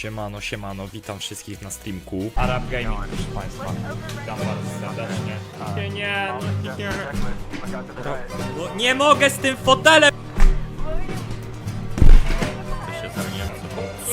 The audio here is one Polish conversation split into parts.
Siemano, siemano, witam wszystkich na streamku. Arab Gaming, proszę Państwa. Witam bardzo serdecznie. Nie, nie, no, nie. No, nie mogę z tym fotelem!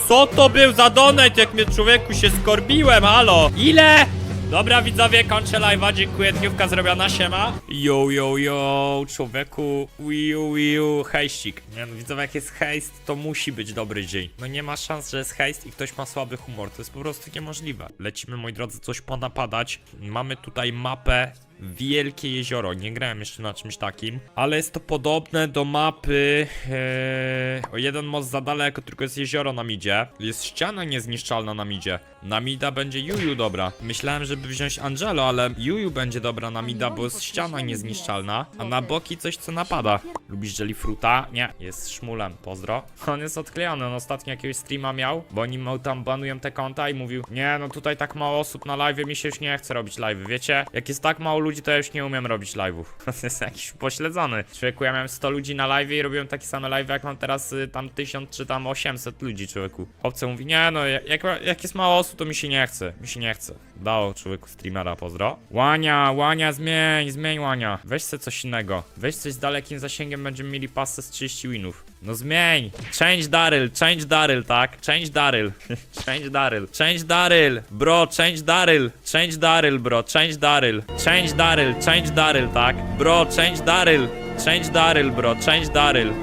Co to był za donate, jak mnie człowieku się skorbiłem, halo? Ile? Dobra widzowie, kończę live'a, dziękuję, dniówka zrobiona, siema. Yo, yo, yo, człowieku, wiu, wiu, hejścik. Nie no, widzowie, jak jest hejst, to musi być dobry dzień. No nie ma szans, że jest hejst i ktoś ma słaby humor, to jest po prostu niemożliwe. Lecimy, moi drodzy, coś ponapadać. Mamy tutaj mapę Wielkie jezioro. Nie grałem jeszcze na czymś takim, ale jest to podobne do mapy. Ee, o jeden most za daleko, tylko jest jezioro na midzie. Jest ściana niezniszczalna na midzie. Na mida będzie Juju dobra. Myślałem, żeby wziąć Angelo, ale Juju będzie dobra na mida, bo jest ściana niezniszczalna, a na boki coś co napada. Lubisz jellyfruta? Nie. Jest szmulem, pozdro. On jest odklejony, on ostatnio jakiegoś streama miał, bo oni tam banują te konta i mówił Nie, no tutaj tak mało osób na live, mi się już nie chce robić live. Wiecie, jak jest tak mało ludzi, to ja już nie umiem robić live'ów. To jest jakiś pośledzony. Człowieku, ja miałem 100 ludzi na live i robiłem takie same live, jak mam teraz y, tam 1000 czy tam 800 ludzi, człowieku. Obce mówi, nie no, jak, jak jest mało osób, to mi się nie chce. Mi się nie chce. Dało człowieku streamera, pozdro. Łania, łania, zmień, zmień łania. Weź se coś innego. Weź coś z dalekim zasięgiem, będziemy mieli pasę z 30 winów. No zmień! Change Daryl, change Daryl, tak? Change Daryl, change Daryl, change Daryl, bro, change Daryl, change Daryl, bro, change Daryl, change Daryl, change Daryl, tak? Bro, change Daryl, change Daryl, bro, change Daryl.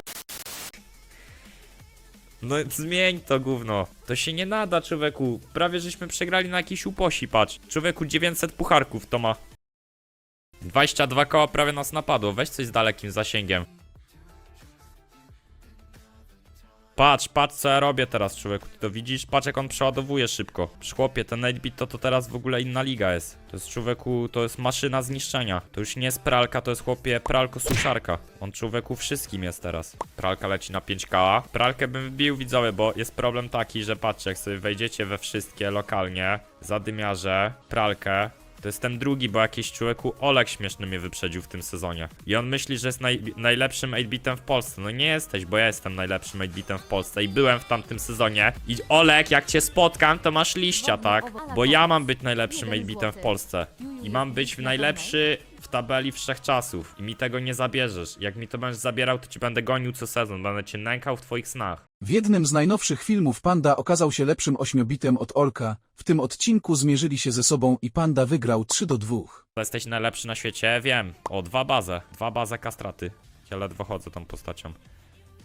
No zmień to gówno. To się nie nada, człowieku. Prawie żeśmy przegrali na jakiś uposi, patrz. Człowieku 900 pucharków to ma. 22 koła prawie nas napadło. Weź coś z dalekim zasięgiem. Patrz, patrz co ja robię teraz, człowieku. Ty to widzisz? Patrz jak on przeładowuje szybko. Chłopie, ten 8 to, to teraz w ogóle inna liga jest. To jest człowieku, to jest maszyna zniszczenia. To już nie jest pralka, to jest chłopie pralko-suszarka. On człowieku wszystkim jest teraz. Pralka leci na 5K. Pralkę bym wbił widzowie, bo jest problem taki, że patrzcie, jak sobie wejdziecie we wszystkie lokalnie, zadymiarze, pralkę, to jestem drugi, bo jakiś człowieku Olek śmieszny mnie wyprzedził w tym sezonie. I on myśli, że jest naj, najlepszym 8-bitem w Polsce. No nie jesteś, bo ja jestem najlepszym 8-bitem w Polsce i byłem w tamtym sezonie. I Olek, jak cię spotkam, to masz liścia, tak? Bo ja mam być najlepszym 8-bitem w Polsce. I mam być najlepszy tabeli wszechczasów. I mi tego nie zabierzesz. Jak mi to będziesz zabierał, to ci będę gonił co sezon. Będę cię nękał w twoich snach. W jednym z najnowszych filmów Panda okazał się lepszym ośmiobitem od Olka. W tym odcinku zmierzyli się ze sobą i Panda wygrał 3 do 2. To jesteś najlepszy na świecie, wiem. O, dwa bazę. Dwa bazę kastraty. Ja ledwo chodzę tą postacią.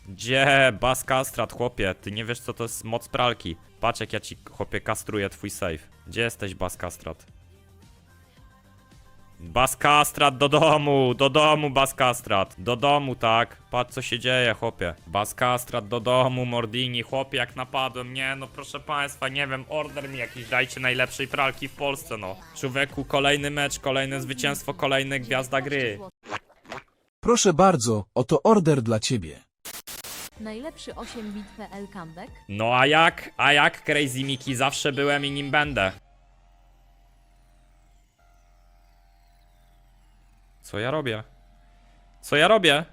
Gdzie? Baz kastrat, chłopie. Ty nie wiesz, co to jest moc pralki. Patrz, jak ja ci, chłopie, kastruję twój save. Gdzie jesteś, baz kastrat? Baz kastrat do domu, do domu, baz kastrat. Do domu, tak. Patrz, co się dzieje, chłopie. Baz kastrat do domu, Mordini, chłopie, jak napadłem. Nie, no proszę państwa, nie wiem, order mi jakiś dajcie najlepszej pralki w Polsce, no. Człowieku, kolejny mecz, kolejne zwycięstwo, kolejne gwiazda gry. Proszę bardzo, oto order dla ciebie. Najlepszy 8bit.pl comeback. No a jak? A jak Crazy Miki? Zawsze byłem i nim będę. Co ja robię? Co ja robię?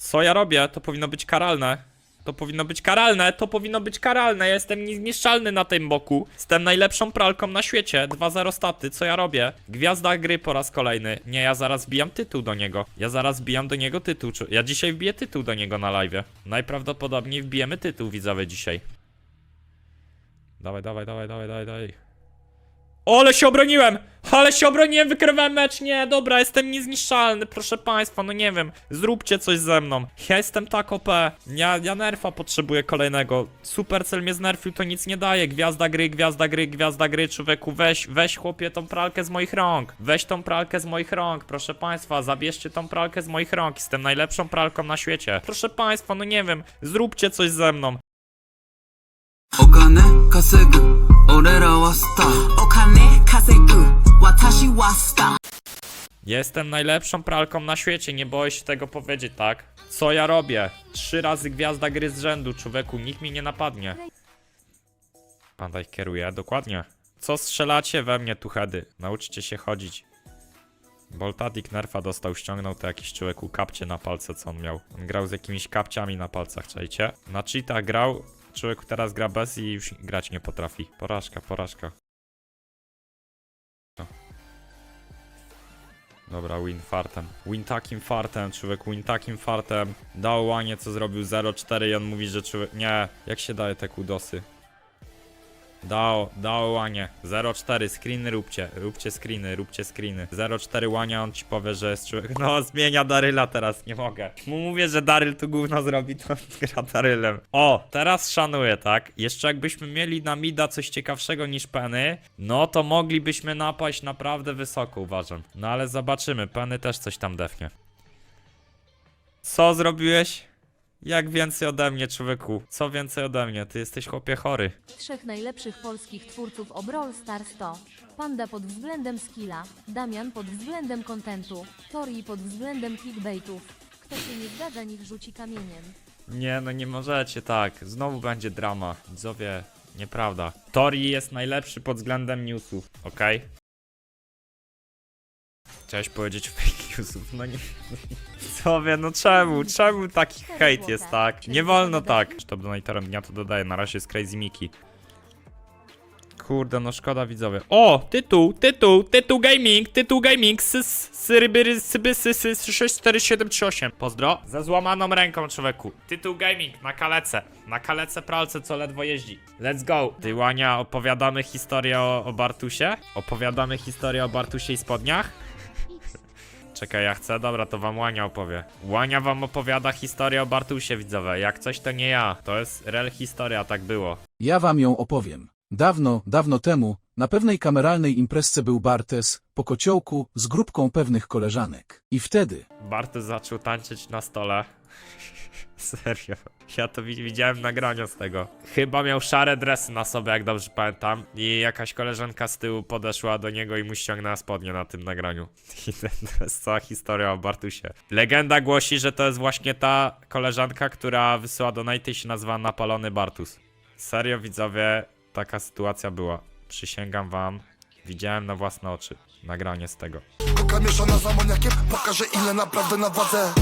Co ja robię? To powinno być karalne. To powinno być karalne, to powinno być karalne. Ja jestem niezniszczalny na tym boku. Jestem najlepszą pralką na świecie. 2-0 staty, co ja robię? Gwiazda gry po raz kolejny. Nie, ja zaraz bijam tytuł do niego. Ja zaraz bijam do niego tytuł. Ja dzisiaj wbiję tytuł do niego na live. Najprawdopodobniej wbijemy tytuł widzowie dzisiaj. Dawaj, dawaj, dawaj, dawaj, dawaj, dawaj. O, ale się obroniłem! Ale się obroniłem, wykrywałem mecz! Nie, dobra, jestem niezniszczalny, proszę państwa, no nie wiem. Zróbcie coś ze mną. Ja jestem tak OP. Ja, ja nerfa potrzebuję kolejnego. Supercell mnie znerfił, to nic nie daje. Gwiazda gry, gwiazda gry, gwiazda gry, człowieku. Weź, weź chłopie tą pralkę z moich rąk. Weź tą pralkę z moich rąk, proszę państwa. Zabierzcie tą pralkę z moich rąk. Jestem najlepszą pralką na świecie. Proszę państwa, no nie wiem. Zróbcie coś ze mną. お金稼ぐ俺らはスターお金稼ぐ私はスター Jestem najlepszą pralką na świecie, nie boję się tego powiedzieć, tak? Co ja robię? Trzy razy gwiazda gry z rzędu, człowieku, nikt mi nie napadnie. Panda ich kieruje, dokładnie. Co strzelacie we mnie, tu hedy? Nauczcie się chodzić. Boltadik nerfa dostał, ściągnął to jakiś człowieku kapcie na palce, co on miał. On grał z jakimiś kapciami na palcach, czajcie? Na cheatach grał, człowieku teraz gra bez i już grać nie potrafi. Porażka, porażka. Dobra, win fartem. Win takim fartem, człowiek win takim fartem. Dał łanie, co zrobił 0-4 i on mówi, że człowiek... Nie, jak się daje te kudosy? Dał, dał łanie. 0-4, screeny róbcie, róbcie screeny, róbcie screeny. 0-4 łania, on ci powie, że jest człowiek... No, zmienia Daryla teraz, nie mogę. Mu mówię, że Daryl tu gówno zrobi, to gra Darylem. O, teraz szanuję, tak? Jeszcze jakbyśmy mieli na mida coś ciekawszego niż Penny, no to moglibyśmy napaść naprawdę wysoko, uważam. No ale zobaczymy, Penny też coś tam defnie. Co zrobiłeś? Jak więcej ode mnie, człowieku? Co więcej ode mnie? Ty jesteś chłopie chory. Trzech najlepszych polskich twórców o Brawl Stars to Panda pod względem skilla, Damian pod względem kontentu, Tori pod względem clickbaitów. Kto się nie zgadza, niech rzuci kamieniem. Nie, no nie możecie tak. Znowu będzie drama. Widzowie, nieprawda. Tori jest najlepszy pod względem newsów, okej? Chciałeś powiedzieć fake newsów, no nie. Widzowie, no czemu? Czemu taki hejt jest, tak? Nie wolno tak. Top donatorem dnia to dodaję, na razie jest Crazy Miki. Kurde, no szkoda widzowie. O, tytuł, tytuł, tytuł gaming, tytuł gaming, sys, syrybyry, syby, sysy, 64738. Pozdro. Ze złamaną ręką, człowieku. Tytuł gaming, na kalece. Na kalece pralce, co ledwo jeździ. Let's go. Ty, Łania, opowiadamy historię o, o Bartusie? Opowiadamy historię o Bartusie i spodniach? Czekaj, ja chcę? Dobra, to wam Łania opowie. Łania wam opowiada historię o Bartusie, widzowie. Jak coś, to nie ja. To jest real historia, tak było. Ja wam ją opowiem. Dawno, dawno temu, na pewnej kameralnej imprezce był Bartes, po kociołku, z grupką pewnych koleżanek. I wtedy, Bartosz zaczął tańczyć na stole. Serio. Ja to wi- widziałem nagrania z tego. Chyba miał szare dresy na sobie, jak dobrze pamiętam. I jakaś koleżanka z tyłu podeszła do niego i mu ściągnęła spodnie na tym nagraniu. I to jest cała historia o Bartusie. Legenda głosi, że to jest właśnie ta koleżanka, która wysyła do i się nazywa Napalony Bartus. Serio, widzowie, taka sytuacja była. Przysięgam wam, widziałem na własne oczy nagranie z tego. Koka mieszana z amoniakiem Pokażę ile naprawdę na wadze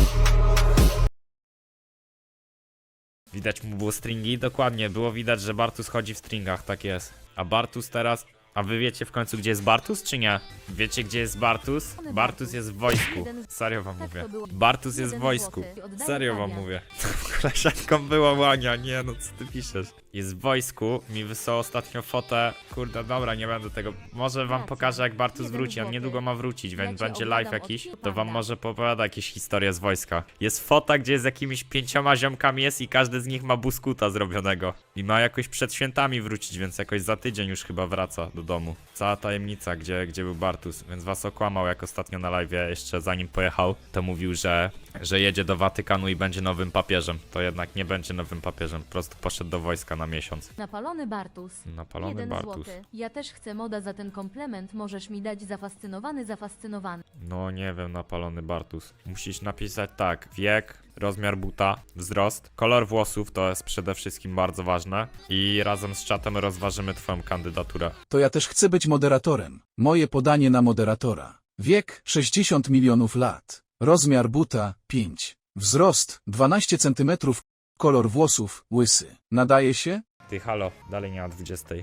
Widać mu było stringi? Dokładnie, było widać, że Bartus chodzi w stringach, tak jest. A Bartus teraz... A wy wiecie w końcu, gdzie jest Bartus, czy nie? Wiecie, gdzie jest Bartus? Bartus jest w wojsku. Serio wam Tak mówię. było. Bartus jest w wojsku. Serio wam mówię. Koleżanką była Łania, nie no, co ty piszesz? Jest w wojsku, mi wysłał ostatnio fotę. Kurde, dobra, nie będę tego... Może wam Racja. pokażę, jak Bartus wróci, on niedługo ma wrócić, więc będzie live jakiś, to wam może opowiada jakieś historie z wojska. Jest fota, gdzie z jakimiś pięcioma ziomkami jest i każdy z nich ma buskuta zrobionego. I ma jakoś przed świętami wrócić, więc jakoś za tydzień już chyba wraca do domu. Cała tajemnica, gdzie, gdzie był Bartus, więc was okłamał, jak ostatnio na live, jeszcze zanim pojechał, to mówił, że, że jedzie do Watykanu i będzie nowym papieżem. To jednak nie będzie nowym papieżem, po prostu poszedł do wojska na miesiąc. Napalony Bartus. Napalony Jeden Bartus. złoty. Ja też chcę moda za ten komplement, możesz mi dać zafascynowany, zafascynowany. No nie wiem, napalony Bartus. Musisz napisać tak, wiek, rozmiar buta, wzrost, kolor włosów to jest przede wszystkim bardzo ważne i razem z czatem rozważymy twoją kandydaturę. to ja też chcę być moderatorem. Moje podanie na moderatora. Wiek 60 milionów lat. Rozmiar buta 5. Wzrost 12 centymetrów. Kolor włosów łysy. Nadaje się? Ty halo, dalej nie ma 20.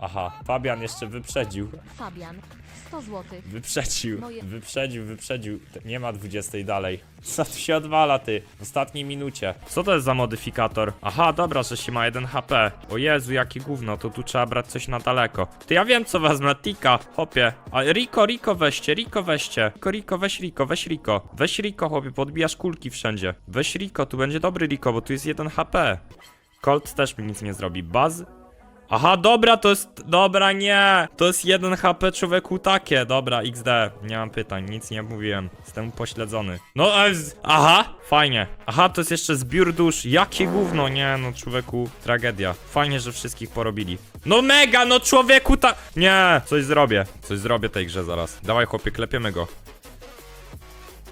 Aha, Fabian jeszcze wyprzedził. Fabian. 100 złotych. Wyprzedził, Moje- wyprzedził, wyprzedził. Nie ma 20 dalej. Co tu się odwala ty? W ostatniej minucie. Co to jest za modyfikator? Aha, dobra, że się ma 1 HP. O Jezu, jakie gówno, to tu trzeba brać coś na daleko. Ty ja wiem co wezmę, Tika, hopie. A Riko, Riko weźcie, Riko weźcie. Riko, Riko, weź Riko, weź Riko. Weź Riko, chłopie, podbijasz kulki wszędzie. Weź Riko, tu będzie dobry Riko, bo tu jest 1 HP. Colt też mi nic nie zrobi. Buzz? Aha, dobra, to jest. Dobra, nie! To jest 1 HP człowieku takie. Dobra, XD. Nie mam pytań, nic nie mówiłem. Jestem upośledzony. No, aha, fajnie. Aha, to jest jeszcze zbiór dusz. Jakie gówno, nie, no człowieku, tragedia. Fajnie, że wszystkich porobili. No mega, no człowieku, ta. Nie, coś zrobię. Coś zrobię tej grze zaraz. Dawaj, chłopie, klepiemy go.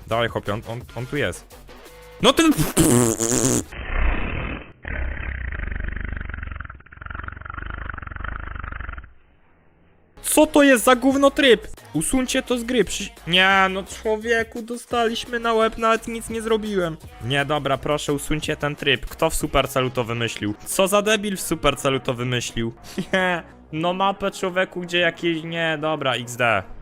Dawaj, chłopie, on, on, on tu jest. No ten. Co to jest za gówno tryb? Usuńcie to z gry, przy... Nie, no człowieku, dostaliśmy na łeb, nawet nic nie zrobiłem. Nie, dobra, proszę, usuńcie ten tryb. Kto w Supercelu to wymyślił? Co za debil w Supercelu to wymyślił? Nie, no mapę człowieku, gdzie jakieś... Nie, dobra, XD.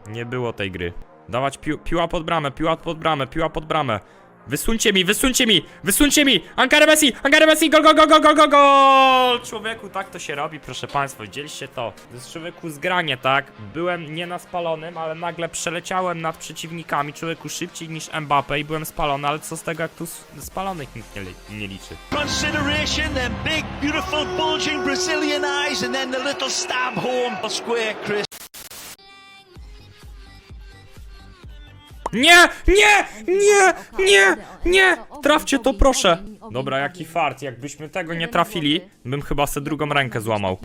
Nie było tej gry. Dawać pi piła pod bramę, piła pod bramę, piła pod bramę. Wysuńcie mi, wysuńcie mi, wysuńcie mi! Ankara Messi, Ankara Messi, gol, gol, gol, gol, gol, gol, gol! Człowieku, tak to się robi, proszę państwa, widzieliście to? Człowieku zgranie, tak? Byłem nie na spalonym, ale nagle przeleciałem nad przeciwnikami, człowieku szybciej niż Mbappe i byłem spalony, ale co z tego, jak tu spalonych nikt nie, nie liczy? Consideration, them big, beautiful, bulging Brazilian eyes, and then the little stab home square, Chris. Nie, nie, nie, nie, nie! Trafcie to, proszę! Dobra, jaki fart, jakbyśmy tego nie trafili, bym chyba se drugą rękę złamał.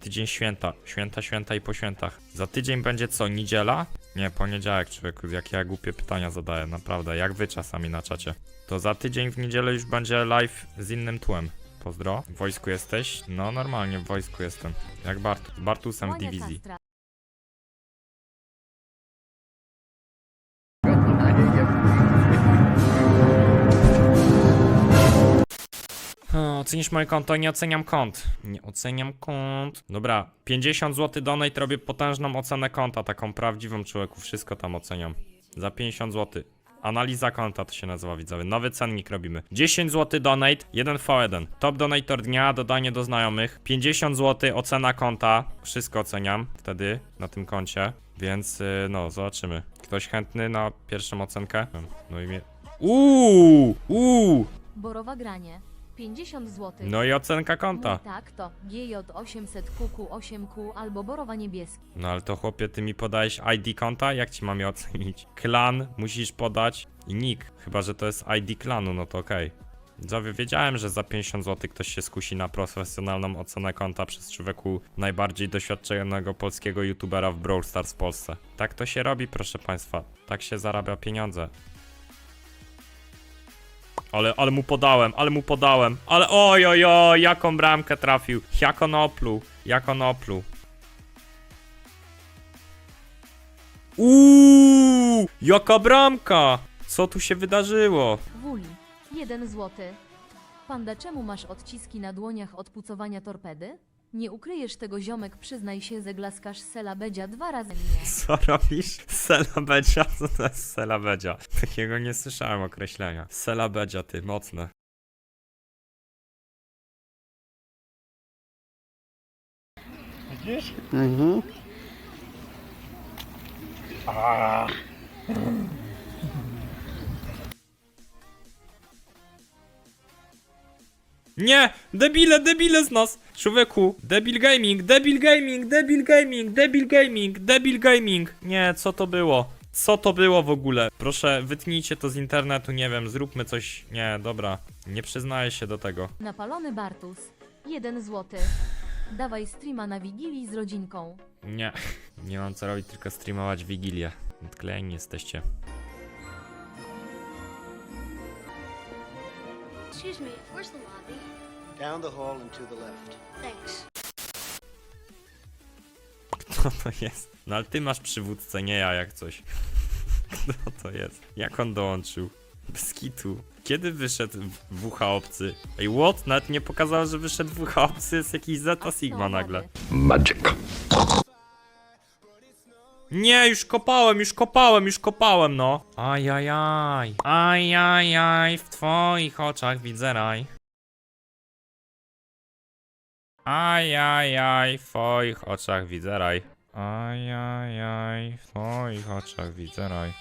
Tydzień święta, święta, święta i po świętach. Za tydzień będzie co, niedziela? Nie, poniedziałek, człowieku, jakie ja głupie pytania zadaję, naprawdę, jak wy czasami na czacie. To za tydzień w niedzielę już będzie live z innym tłem. Pozdro. W wojsku jesteś? No, normalnie w wojsku jestem. Jak Bart Bartusem w dywizji. Ocenisz moje konto? Nie oceniam kont. Nie oceniam kont. Dobra, 50 zł donate robię potężną ocenę konta, taką prawdziwą człowieku, wszystko tam oceniam. Za 50 zł. Analiza konta to się nazywa widzowie. Nowy cennik robimy. 10 zł donate, 1 V1. Top donator dnia, dodanie do znajomych. 50 zł ocena konta. Wszystko oceniam wtedy na tym koncie. Więc y, no, zobaczymy. Ktoś chętny na pierwszą ocenkę? No i mnie. Uuu! Uuu! Borowa granie. 50 zł. No i ocenka konta. Tak to GJ800 QQ8Q albo Borowa niebieski. No ale to chłopie, ty mi podajesz ID konta? Jak ci mam je ocenić? Klan musisz podać i nick. Chyba, że to jest ID klanu, no to okej. Widzowie, wiedziałem, że za 50 zł ktoś się skusi na profesjonalną ocenę konta przez człowieku najbardziej doświadczonego polskiego youtubera w Brawl Stars w Polsce. Tak to się robi, proszę państwa. Tak się zarabia pieniądze. Ale, ale mu podałem, ale mu podałem. Ale oj, oj, oj, jaką bramkę trafił. Jak on opluł, jak on opluł. Uuu, jaka bramka! Co tu się wydarzyło? Wuli. 1 zł. Panda, czemu masz odciski na dłoniach od pucowania torpedy? Nie ukryjesz tego ziomek, przyznaj się, zeglaskasz sela bedzia dwa razy mnie. Co robisz? Selabedzia? Co to jest selabedzia? Takiego nie słyszałem określenia. Selabedzia, ty, mocne. Nie! Debile, debile z nas! Człowieku, debil gaming, debil gaming, debil gaming, debil gaming, debil gaming. Nie, co to było? Co to było w ogóle? Proszę, wytnijcie to z internetu, nie wiem, zróbmy coś. Nie, dobra, nie przyznaję się do tego. Napalony Bartus. 1 zł. Dawaj streama na Wigilii z rodzinką. Nie, nie mam co robić, tylko streamować Wigilię. Odklejeni jesteście. Excuse me, where's the lobby? Down the hall and to the left. Thanks. Kto to jest? No ale ty masz przywódcę, nie ja jak coś. Kto to jest? Jak on dołączył? Bez kitu. Kiedy wyszedł w- WH obcy? Ej, what? Nawet nie pokazało, że wyszedł WH obcy, jest jakiś Zeta Sigma nagle. Nie, już kopałem, już kopałem, już kopałem, no. Ajajaj. Ajajaj, w twoich oczach widzę raj. Ajajaj, w twoich oczach widzę raj. Ajajaj, w twoich oczach widzę raj.